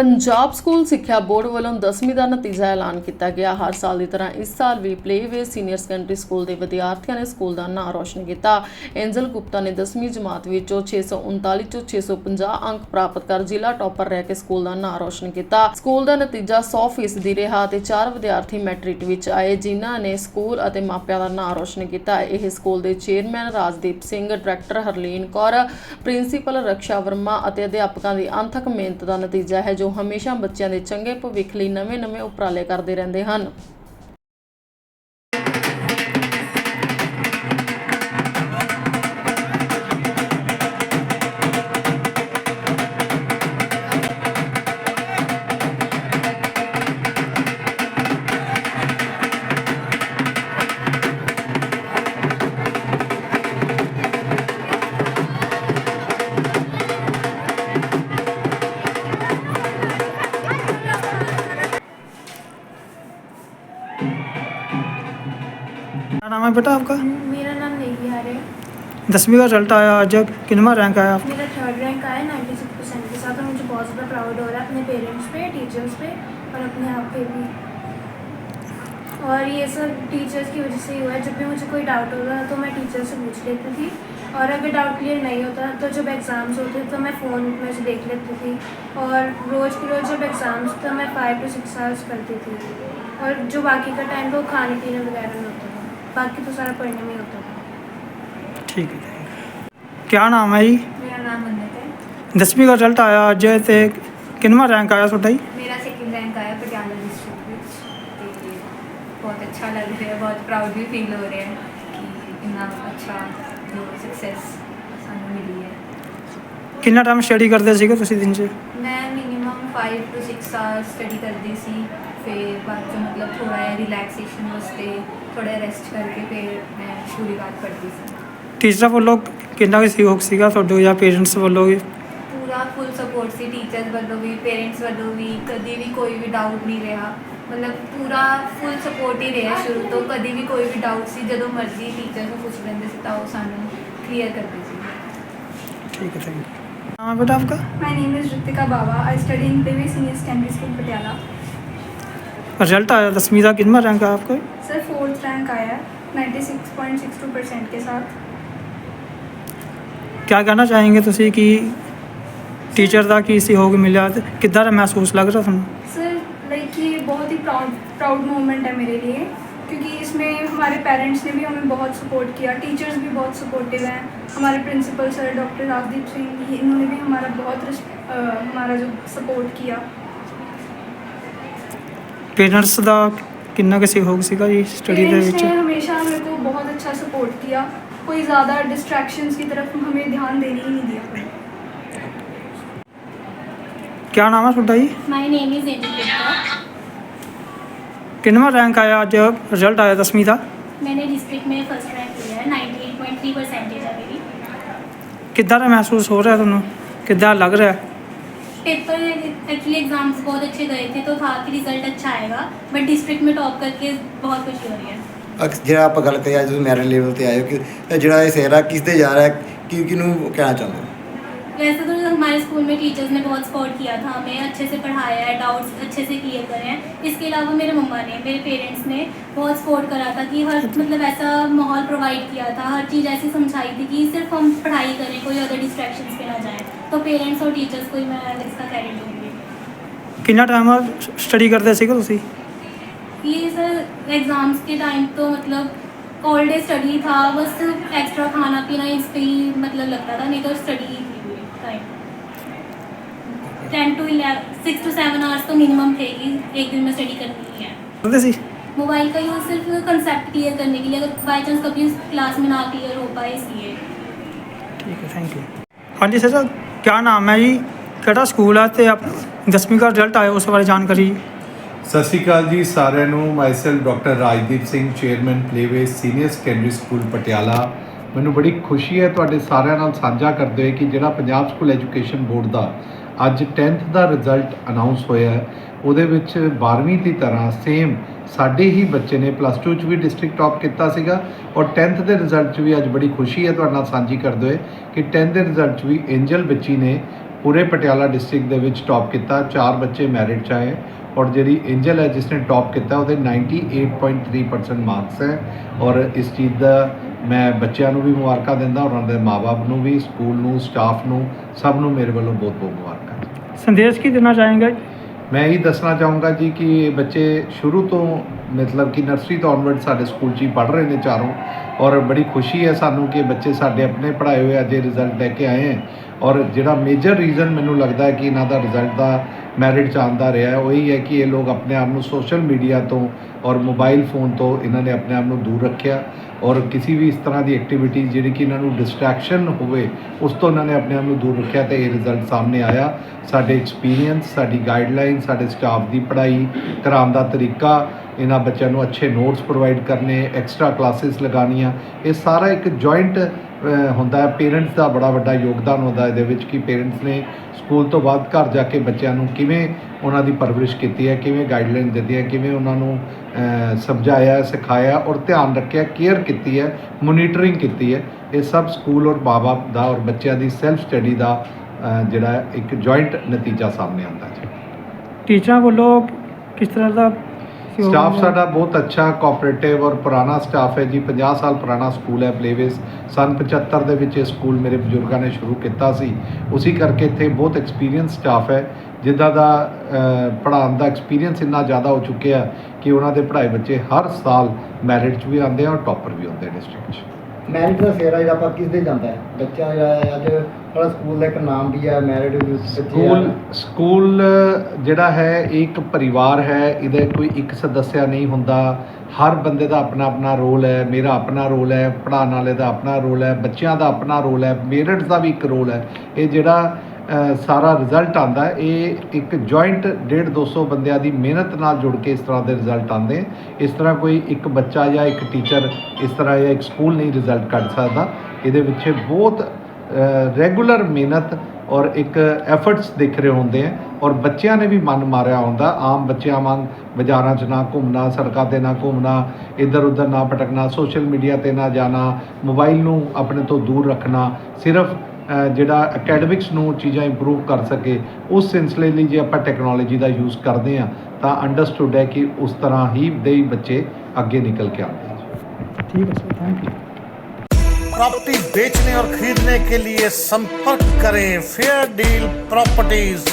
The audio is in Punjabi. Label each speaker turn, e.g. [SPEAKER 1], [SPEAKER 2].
[SPEAKER 1] ਪੰਜਾਬ ਸਕੂਲ ਸਿੱਖਿਆ ਬੋਰਡ ਵੱਲੋਂ 10ਵੀਂ ਦਾ ਨਤੀਜਾ ਐਲਾਨ ਕੀਤਾ ਗਿਆ। ਹਰ ਸਾਲ ਦੀ ਤਰ੍ਹਾਂ ਇਸ ਸਾਲ ਵੀ ਪਲੇਵੇ ਸੀਨੀਅਰ ਸੈਕੰਡਰੀ ਸਕੂਲ ਦੇ ਵਿਦਿਆਰਥੀਆਂ ਨੇ ਸਕੂਲ ਦਾ ਨਾਂ ਰੋਸ਼ਨ ਕੀਤਾ। ਐਂਜਲ ਗੁਪਤਾ ਨੇ 10ਵੀਂ ਜਮਾਤ ਵਿੱਚੋਂ 639 ਚੋਂ 650 ਅੰਕ ਪ੍ਰਾਪਤ ਕਰ ਜ਼ਿਲ੍ਹਾ ਟੌਪਰ ਰਹਿ ਕੇ ਸਕੂਲ ਦਾ ਨਾਂ ਰੌਸ਼ਨ ਕੀਤਾ। ਸਕੂਲ ਦਾ ਨਤੀਜਾ 100% ਦੀ ਰਿਹਾ ਤੇ ਚਾਰ ਵਿਦਿਆਰਥੀ ਮੈਟ੍ਰਿਕ ਵਿੱਚ ਆਏ, ਜਿਨ੍ਹਾਂ ਨੇ ਸਕੂਲ ਅਤੇ ਮਾਪਿਆਂ ਦਾ ਨਾਂ ਰੌਸ਼ਨ ਕੀਤਾ। ਇਹ ਸਕੂਲ ਦੇ chairman Rajdeep Singh, director Harleen Kaur, principal Raksha Verma ਅਤੇ ਅਧਿਆਪਕਾਂ ਦੀ ਅੰਥਕ ਮਿਹਨਤ ਦਾ ਨਤੀਜਾ ਹੈ, ਜੋ ਹਮੇਸ਼ਾ ਬੱਚਿਆਂ ਦੇ ਚੰਗੇ ਭਵਿੱਖ ਲਈ ਨਵੇਂ-ਨਵੇਂ ਉਪਰਾਲੇ ਕਰਦੇ ਰਹਿੰਦੇ ਹਨ।
[SPEAKER 2] नाम बेटा आपका?
[SPEAKER 3] मेरा नाम नेगी है।
[SPEAKER 2] दसवीं का रिज़ल्ट आया आज किनवा रैंक आया? आपका
[SPEAKER 3] मेरा थर्ड रैंक आया नाइन्टी सिक्स परसेंट के साथ और मुझे बहुत ज़्यादा प्राउड हो रहा है अपने पेरेंट्स पे टीचर्स पे और अपने आप पे भी। और ये सब टीचर्स की वजह से ही हुआ है। जब भी मुझे कोई डाउट होता था तो मैं टीचर से पूछ लेती थी। और अगर डाउट क्लियर नहीं होता तो जब एग्ज़ाम्स होते तो मैं फ़ोन में से देख लेती थी। और रोज़ के रोज़ जब एग्ज़ाम्स था मैं फाइव टू सिक्स आवर्स करती थी। और जो बाकी का टाइम था वो खाने पीने वगैरह में होता बाकी तो सारा पढ़ने में ही होता था
[SPEAKER 2] ठीक है ठीक है क्या नाम है जी
[SPEAKER 4] ਮੇਰਾ ਨਾਮ ਮੰਨਤ ਹੈ
[SPEAKER 2] दसवीं का रिजल्ट आया ਅੱਜ ਤੇ ਕਿਨਵਾ ਰੈਂਕ ਆਇਆ ਤੁਹਾਡਾ ਜੀ
[SPEAKER 4] ਮੇਰਾ ਸੈਕਿੰਡ ਰੈਂਕ ਆਇਆ ਪਟਿਆਲਾ ਡਿਸਟ੍ਰਿਕਟ ਵਿੱਚ ਤੇ ਬਹੁਤ ਅੱਛਾ ਲੱਗ ਰਿਹਾ ਹੈ ਬਹੁਤ ਪ੍ਰਾਊਡ ਵੀ ਫੀਲ ਹੋ ਰਿਹਾ ਹੈ ਕਿ ਇੰਨਾ ਅੱਛਾ ਜੋ ਸਕਸੈਸ ਸਾਨੂੰ ਮਿਲੀ ਹੈ
[SPEAKER 2] ਕਿੰਨਾ ਟਾਈਮ ਸਟੱਡੀ ਕਰਦੇ ਸੀਗੇ ਤੁਸੀਂ ਦਿਨ 'ਚ
[SPEAKER 4] ਮੈਂ ਮਿਨੀਮਮ 5 ਤੋਂ 6 ਆਵਰਸ ਸਟੱਡੀ ਕਰਦੀ ਸੀ ਫਿਰ ਬਾਅਦ ਚੋਂ ਮਤਲਬ ਥੋੜਾ ਜਿਹਾ ਰਿਲੈਕਸੇਸ਼ਨ ਵਾਸਤੇ ਥੋੜਾ ਰੈਸਟ ਕਰਕੇ ਫਿਰ ਮੈਂ ਪੂਰੀ ਬਾਤ ਪੜ੍ਹਦੀ ਸੀ
[SPEAKER 2] ਟੀਚਰਾਂ ਵੱਲੋਂ ਕਿੰਨਾ ਕੁ ਸਹਿਯੋਗ ਸੀਗਾ ਤੁਹਾਡੇ ਜਾਂ ਪੇਰੈਂਟਸ ਵੱਲੋਂ ਵੀ
[SPEAKER 4] ਪੂਰਾ ਫੁੱਲ ਸਪੋਰਟ ਸੀ ਟੀਚਰਸ ਵੱਲੋਂ ਵੀ ਪੇਰੈਂਟਸ ਵੱਲੋਂ ਵੀ ਕਦੀ ਵੀ ਕੋਈ ਵੀ ਡਾਊਟ ਨਹੀਂ ਰਿਹਾ ਮਤਲਬ ਪੂਰਾ ਫੁੱਲ ਸਪੋਰਟ ਹੀ ਰਿਹਾ ਸ਼ੁਰੂ ਤੋਂ ਕਦੀ ਵੀ ਕੋਈ ਵੀ ਡਾਊਟ ਸੀ ਜਦੋਂ ਮਰਜ਼ੀ ਟੀਚਰ ਨੂੰ ਪੁੱਛ ਲੈਂਦੇ ਸੀ ਤਾਂ ਉਹ ਸਾਨੂੰ ਕਲੀਅਰ ਕਰਦੇ ਸੀ
[SPEAKER 2] ਠੀਕ ਹੈ ਥੈਂਕ ਯੂ ਨਾਮ ਹੈ ਬੇਟਾ ਆਪका
[SPEAKER 5] My name is Ritika Baba. I study in Devi Senior Secondary School, Patiala.
[SPEAKER 2] Result आया दसवीं का किनवा रैंक आया आपका
[SPEAKER 5] सर फोर्थ रैंक आया है 96.62 परसेंट के साथ
[SPEAKER 2] क्या कहना चाहेंगे ਤੁਸੀਂ ਕਿ ਟੀਚਰ ਦਾ ਕੀ ਸਹਿਯੋਗ ਮਿਲਿਆ ਤੇ ਕਿੱਦਾਂ ਦਾ ਮਹਿਸੂਸ ਲੱਗ ਰਿਹਾ ਤੁਹਾਨੂੰ
[SPEAKER 5] सर लाइक ये बहुत ही प्राउड प्राउड मोमेंट है मेरे लिए क्योंकि इसमें हमारे पेरेंट्स ने भी हमें बहुत सपोर्ट किया टीचर्स भी बहुत सपोर्टिव हैं हमारे principal sir doctor Rajdeep Singh ये- इन्होंने भी हमारा बहुत रिस- अ, हमारा जो सपोर्ट किया
[SPEAKER 2] ਪੇਰੈਂਟਸ ਦਾ ਕਿੰਨਾ ਕੁ ਸਹਿਯੋਗ ਸੀਗਾ ਜੀ ਸਟੱਡੀ ਦੇ
[SPEAKER 5] पेरेंट्स
[SPEAKER 2] ਵਿੱਚ
[SPEAKER 5] ने हमेशा मेरे को बहुत अच्छा सपोर्ट किया कोई ज़्यादा डिस्ट्रैक्शंस की तरफ हमें ध्यान देने ही नहीं दिया
[SPEAKER 2] ਕੀ ਨਾਮ ਹੈ ਤੁਹਾਡਾ ਜੀ
[SPEAKER 3] My name is Angel Gupta.
[SPEAKER 2] ਕਿੰਨਵਾ rank ਆਇਆ ਅੱਜ ਰਿਜ਼ਲਟ ਆਇਆ ਦਸਵੀਂ ਦਾ
[SPEAKER 3] मैंने डिस्ट्रिक्ट में फर्स्ट रैंक लिया है 98.3 परसेंटेज है मेरी
[SPEAKER 2] ਕਿੱਦਾਂ ਦਾ ਮਹਿਸੂਸ ਹੋ ਰਿਹਾ ਤੁਹਾਨੂੰ ਕਿੱਦਾਂ ਲੱਗ ਰਿਹਾ
[SPEAKER 3] पेपर एक्चुअली एग्जाम्स बहुत अच्छे गए थे तो था कि रिजल्ट अच्छा आएगा बट डिस्ट्रिक्ट में टॉप करके बहुत खुशी हो रही है
[SPEAKER 6] ਅਕ- ਜਿਹੜਾ ਆਪਾਂ ਗੱਲ ਕਰੀਏ ਅੱਜ ਤੁਸੀਂ ਮੈਰਿਟ ਲੈਵਲ ਤੇ ਆਏ ਹੋ ਕਿ ਇਹ ਜਿਹੜਾ ਇਹ ਸੇਰਾ ਕਿਸ ਤੇ ਜਾ ਰਿਹਾ ਹੈ ਕਿ ਕਿਹਨੂੰ ਕਹਿਣਾ ਚਾਹੁੰਦੇ ਹੋ
[SPEAKER 3] वैसे तो हमारे स्कूल में टीचर्स ने बहुत सपोर्ट किया था हमें अच्छे से पढ़ाया है डाउट्स अच्छे से क्लियर करे हैं। इसके अलावा मेरे मम्मा ने मेरे पेरेंट्स ने बहुत सपोर्ट करा था कि हर अच्छा। मतलब ऐसा माहौल प्रोवाइड किया था हर चीज़ ऐसी समझाई थी कि सिर्फ़ हम पढ़ाई करें कोई अदर डिस्ट्रैक्शन पर ना जाए। तो पेरेंट्स और टीचर्स को ही मैं इसका क्रेडिट दूँगी।
[SPEAKER 2] कितना टाइम स्टडी करते थे
[SPEAKER 3] ये सर एग्ज़ाम्स के टाइम तो मतलब ऑल डे स्टडी था बस एक्स्ट्रा खाना पीना इस पर ही मतलब लगता था नहीं तो study ten to six to seven hours तो मिनिमम थे ही एक दिन में स्टडी करनी ही है
[SPEAKER 2] ਕਰਦੇ ਸੀ
[SPEAKER 3] मोबाइल का यूज़ सिर्फ कंसेप्ट क्लियर करने के लिए अगर बाई चांस कभी क्लास में ना क्लियर हो पाए इसलिए
[SPEAKER 2] ਠੀਕ ਹੈ ਥੈਂਕ ਯੂ ਹਾਂਜੀ ਸਰ ਕੀ ਨਾਮ ਹੈ ਜੀ ਕਿਹੜਾ ਸਕੂਲ ਹੈ ਤੇ ਆਪ 10ਵੀਂ ਦਾ ਰਿਜ਼ਲਟ ਆਇਆ ਉਸ ਬਾਰੇ ਜਾਣਕਾਰੀ
[SPEAKER 7] ਸਤਿ ਸ਼੍ਰੀ ਅਕਾਲ ਜੀ ਸਾਰਿਆਂ ਨੂੰ myself doctor Rajdeep Singh chairman playway senior secondary school Patiala ਮੈਨੂੰ ਬੜੀ ਖੁਸ਼ੀ ਹੈ ਤੁਹਾਡੇ ਸਾਰਿਆਂ ਨਾਲ ਸਾਂਝਾ ਕਰਦੇ ਹੋਏ ਕਿ ਜਿਹੜਾ ਪੰਜਾਬ ਸਕੂਲ ਐਜੂਕੇਸ਼ਨ ਬੋਰਡ ਦਾ ਅੱਜ 10th ਦਾ ਰਿਜ਼ਲਟ ਅਨਾਉਂਸ ਹੋਇਆ ਹੈ। ਉਹਦੇ ਵਿੱਚ 12ਵੀਂ ਦੀ ਤਰ੍ਹਾਂ ਸੇਮ ਸਾਡੇ ਹੀ ਬੱਚੇ ਨੇ ਪਲੱਸ 2 ਚ ਵੀ ਡਿਸਟ੍ਰਿਕਟ ਟੌਪ ਕੀਤਾ ਸੀਗਾ ਔਰ 10th ਦੇ ਰਿਜ਼ਲਟ 'ਚ ਵੀ ਅੱਜ ਬੜੀ ਖੁਸ਼ੀ ਹੈ ਤੁਹਾਡੇ ਨਾਲ ਸਾਂਝੀ ਕਰਦੇ ਹੋਏ ਕਿ 10th ਦੇ ਰਿਜ਼ਲਟ 'ਚ ਵੀ ਐਂਜਲ ਬੱਚੀ ਨੇ ਪੂਰੇ ਪਟਿਆਲਾ ਡਿਸਟ੍ਰਿਕਟ ਦੇ ਵਿੱਚ ਟੌਪ ਕੀਤਾ। ਚਾਰ ਬੱਚੇ ਮੈਰਿਟ 'ਚ ਆਏ ਔਰ ਜਿਹੜੀ ਐਂਜਲ ਹੈ ਜਿਸ ਨੇ ਟੌਪ ਕੀਤਾ, ਉਹਦੇ 98.3% ਮਾਰਕਸ ਹੈ ਔਰ ਇਸ ਚੀਜ਼ ਦਾ ਮੈਂ ਬੱਚਿਆਂ ਨੂੰ ਵੀ ਮੁਬਾਰਕਾਂ ਦਿੰਦਾ ਔਰ ਉਹਨਾਂ ਦੇ ਮਾਪੇ ਨੂੰ ਵੀ ਸਕੂਲ ਨੂੰ ਸਟਾਫ ਨੂੰ ਸਭ ਨੂੰ ਮੇਰੇ ਵੱਲੋਂ ਬਹੁਤ ਬਹੁਤ ਮੁਬਾਰਕਾਂ
[SPEAKER 2] ਸੰਦੇਸ਼ ਕੀ ਦੇਣਾ ਚਾहेंगे
[SPEAKER 7] ਮੈਂ ਇਹ ਦੱਸਣਾ ਚਾਹੂੰਗਾ ਜੀ ਕਿ ਬੱਚੇ ਸ਼ੁਰੂ ਤੋਂ ਮਤਲਬ ਕਿ ਨਰਸਰੀ ਤੋਂ ਔਨਵਰਡ ਸਾਡੇ ਸਕੂਲ 'ਚ ਹੀ ਪੜ੍ਹ ਰਹੇ ਨੇ ਚਾਰੋਂ ਔਰ ਬੜੀ ਖੁਸ਼ੀ ਹੈ ਸਾਨੂੰ ਕਿ ਬੱਚੇ ਸਾਡੇ ਆਪਣੇ ਪੜ੍ਹਾਏ ਹੋਏ ਅੱਜ ਰਿਜ਼ਲਟ ਲੈ ਕੇ ਆਏ ਹੈ। ਔਰ ਜਿਹੜਾ ਮੇਜਰ ਰੀਜ਼ਨ ਮੈਨੂੰ ਲੱਗਦਾ ਹੈ ਕਿ ਇਹਨਾਂ ਦਾ ਰਿਜ਼ਲਟ ਦਾ ਮੈਰਿਟ 'ਚ ਆਉਂਦਾ ਰਿਹਾ ਹੈ, ਉਹ ਹੀ ਹੈ ਕਿ ਇਹ ਲੋਕ ਆਪਣੇ ਆਪ ਨੂੰ ਸੋਸ਼ਲ ਮੀਡੀਆ ਤੋਂ ਔਰ ਮੋਬਾਈਲ ਫੋਨ ਤੋਂ ਇਹਨਾਂ ਨੇ ਆਪਣੇ ਆਪ ਨੂੰ ਦੂਰ ਰੱਖਿਆ ਔਰ ਕਿਸੇ ਵੀ ਇਸ ਤਰ੍ਹਾਂ ਦੀ ਐਕਟੀਵਿਟੀ ਜਿਹੜੀ ਕਿ ਇਹਨਾਂ ਨੂੰ ਡਿਸਟਰੈਕਸ਼ਨ ਹੋਵੇ, ਉਸ ਤੋਂ ਇਹਨਾਂ ਨੇ ਆਪਣੇ ਆਪ ਨੂੰ ਦੂਰ ਰੱਖਿਆ ਤੇ ਇਹ ਰਿਜ਼ਲਟ ਸਾਹਮਣੇ ਆਇਆ। ਸਾਡੇ ਐਕਸਪੀਰੀਅੰਸ ਸਾਡੀ ਗਾਈਡਲਾਈਨ ਸਾਡੇ ਸਟਾਫ ਦੀ ਪੜ੍ਹਾਈ ਕਰਾਉਣ ਦਾ ਤਰੀਕਾ, ਇਹਨਾਂ ਬੱਚਿਆਂ ਨੂੰ ਅੱਛੇ ਨੋਟਸ ਪ੍ਰੋਵਾਈਡ ਕਰਨੇ ਐਕਸਟਰਾ ਕਲਾਸਿਸ ਲਗਾਉਣੀਆਂ, ਇਹ ਸਾਰਾ ਇੱਕ ਜੁਆਇੰਟ ਹੁੰਦਾ ਹੈ। ਪੇਰੈਂਟਸ ਦਾ ਬੜਾ ਵੱਡਾ ਯੋਗਦਾਨ ਹੁੰਦਾ ਇਹਦੇ ਵਿੱਚ ਕਿ ਪੇਰੈਂਟਸ ਨੇ ਸਕੂਲ ਤੋਂ ਬਾਅਦ ਘਰ ਜਾ ਕੇ ਬੱਚਿਆਂ ਨੂੰ ਕਿਵੇਂ ਉਹਨਾਂ ਦੀ ਪਰਵਰਿਸ਼ ਕੀਤੀ ਹੈ, ਕਿਵੇਂ ਗਾਈਡਲਾਈਨ ਦਿੱਤੀ ਹੈ, ਕਿਵੇਂ ਉਹਨਾਂ ਨੂੰ ਸਮਝਾਇਆ, ਸਿਖਾਇਆ ਔਰ ਧਿਆਨ ਰੱਖਿਆ ਕੇਅਰ ਕੀਤੀ ਹੈ ਮੋਨੀਟਰਿੰਗ ਕੀਤੀ ਹੈ। ਇਹ ਸਭ ਸਕੂਲ ਔਰ ਮਾਂ-ਬਾਪ ਦਾ ਔਰ ਬੱਚਿਆਂ ਦੀ ਸੈਲਫ ਸਟੱਡੀ ਦਾ ਜਿਹੜਾ ਇੱਕ ਜੁਆਇੰਟ ਨਤੀਜਾ ਸਾਹਮਣੇ ਆਉਂਦਾ ਜੀ
[SPEAKER 2] ਟੀਚਰਾਂ ਵੱਲੋਂ ਕਿਸ ਤਰ੍ਹਾਂ ਦਾ
[SPEAKER 7] ਸਟਾਫ? ਸਾਡਾ ਬਹੁਤ ਅੱਛਾ ਕੋਆਪਰੇਟਿਵ ਔਰ ਪੁਰਾਣਾ ਸਟਾਫ ਹੈ ਜੀ। 50 ਸਾਲ ਪੁਰਾਣਾ ਸਕੂਲ ਹੈ ਪਲੇਵੇਸ ਸਨ 75 ਦੇ ਵਿੱਚ ਇਹ ਸਕੂਲ ਮੇਰੇ ਬਜ਼ੁਰਗਾਂ ਨੇ ਸ਼ੁਰੂ ਕੀਤਾ ਸੀ। ਉਸੇ ਕਰਕੇ ਇੱਥੇ ਬਹੁਤ ਐਕਸਪੀਰੀਅੰਸ ਸਟਾਫ ਹੈ। ਜਿੱਦਾਂ ਦਾ ਪੜ੍ਹਾਉਣ ਦਾ ਐਕਸਪੀਰੀਅੰਸ ਇੰਨਾ ਜ਼ਿਆਦਾ ਹੋ ਚੁੱਕਿਆ ਕਿ ਉਹਨਾਂ ਦੇ ਪੜ੍ਹਾਏ ਬੱਚੇ ਹਰ ਸਾਲ ਮੈਰਿਟ 'ਚ ਵੀ ਆਉਂਦੇ ਆ ਔਰ ਟੌਪਰ ਵੀ ਹੁੰਦੇ ਡਿਸਟ੍ਰਿਕਟ 'ਚ।
[SPEAKER 6] ਮੈਰਿਟ ਦਾ ਸਿਹਰਾ ਜਿਹੜਾ ਆਪਾਂ ਕਿਸ ਦੇ ਜਾਂਦਾ ਹੈ। ਬੱਚਾ ਜਿਹੜਾ ਹੈ, ਅੱਜ ਸਾਡਾ ਸਕੂਲ ਦਾ ਇੱਕ ਨਾਮ ਵੀ ਹੈ ਮੈਰਿਟ
[SPEAKER 7] ਸਕੂਲ ਸਕੂਲ ਜਿਹੜਾ ਹੈ ਇਹ ਇੱਕ ਪਰਿਵਾਰ ਹੈ, ਇਹਦੇ ਕੋਈ ਇੱਕ ਸਦੱਸਿਆ ਨਹੀਂ ਹੁੰਦਾ। ਹਰ ਬੰਦੇ ਦਾ ਆਪਣਾ ਆਪਣਾ ਰੋਲ ਹੈ, ਮੇਰਾ ਆਪਣਾ ਰੋਲ ਹੈ, ਪੜ੍ਹਾਉਣ ਵਾਲੇ ਦਾ ਆਪਣਾ ਰੋਲ ਹੈ, ਬੱਚਿਆਂ ਦਾ ਆਪਣਾ ਰੋਲ ਹੈ ਪੇਰੈਂਟਸ ਦਾ ਵੀ ਇੱਕ ਰੋਲ ਹੈ। ਇਹ ਜਿਹੜਾ ਸਾਰਾ ਰਿਜ਼ਲਟ ਆਂਦਾ ਇਹ ਇੱਕ ਜੁਆਇੰਟ 1.5 200 ਬੰਦਿਆਂ ਦੀ ਮਿਹਨਤ ਨਾਲ ਜੁੜ ਕੇ ਇਸ ਤਰ੍ਹਾਂ ਦੇ ਰਿਜ਼ਲਟ ਆਉਂਦੇ ਇਸ ਤਰ੍ਹਾਂ ਕੋਈ ਇੱਕ ਬੱਚਾ ਜਾਂ ਇੱਕ ਟੀਚਰ ਇਸ ਤਰ੍ਹਾਂ ਜਾਂ ਇੱਕ ਸਕੂਲ ਨਹੀਂ ਰਿਜ਼ਲਟ ਕੱਢ ਸਕਦਾ। ਇਹਦੇ ਵਿੱਚ ਬਹੁਤ ਰੈਗੂਲਰ ਮਿਹਨਤ ਔਰ ਇੱਕ ਐਫਰਟਸ ਦਿਖ ਰਹੇ ਹੁੰਦੇ ਆ ਔਰ ਬੱਚਿਆਂ ਨੇ ਵੀ ਮਨ ਮਾਰਿਆ ਹੁੰਦਾ। ਆਮ ਬੱਚਿਆਂ ਵਾਂਗ ਬਾਜ਼ਾਰਾਂ 'ਚ ਨਾ ਘੁੰਮਣਾ, ਸੜਕਾਂ ਤੇ ਨਾ ਘੁੰਮਣਾ ਇੱਧਰ ਉੱਧਰ ਨਾ ਭਟਕਣਾ ਸੋਸ਼ਲ ਮੀਡੀਆ ਤੇ ਨਾ ਜਾਣਾ ਮੋਬਾਈਲ ਨੂੰ ਆਪਣੇ ਤੋਂ ਦੂਰ ਰੱਖਣਾ, ਸਿਰਫ ਜਿਹੜਾ ਅਕੈਡਮਿਕਸ ਨੂੰ ਚੀਜ਼ਾਂ ਇੰਪਰੂਵ ਕਰ ਸਕੇ ਉਸ ਸਿਲਸਿਲੇ ਲਈ ਜੇ ਆਪਾਂ ਟੈਕਨੋਲੋਜੀ ਦਾ ਯੂਜ਼ ਕਰਦੇ ਆ ਤਾਂ ਅੰਡਰਸਟੂਡ ਹੈ ਕਿ ਉਸ ਤਰ੍ਹਾਂ ਹੀ ਦੇ ਹੀ ਬੱਚੇ ਅੱਗੇ ਨਿਕਲ ਕੇ ਆਉਂਦੇ ਆ
[SPEAKER 2] ਠੀਕ ਹੈ ਸਰ ਥੈਂਕ ਯੂ
[SPEAKER 8] प्रॉपर्टी बेचने और खरीदने के लिए संपर्क करें फेयर डील प्रॉपर्टीज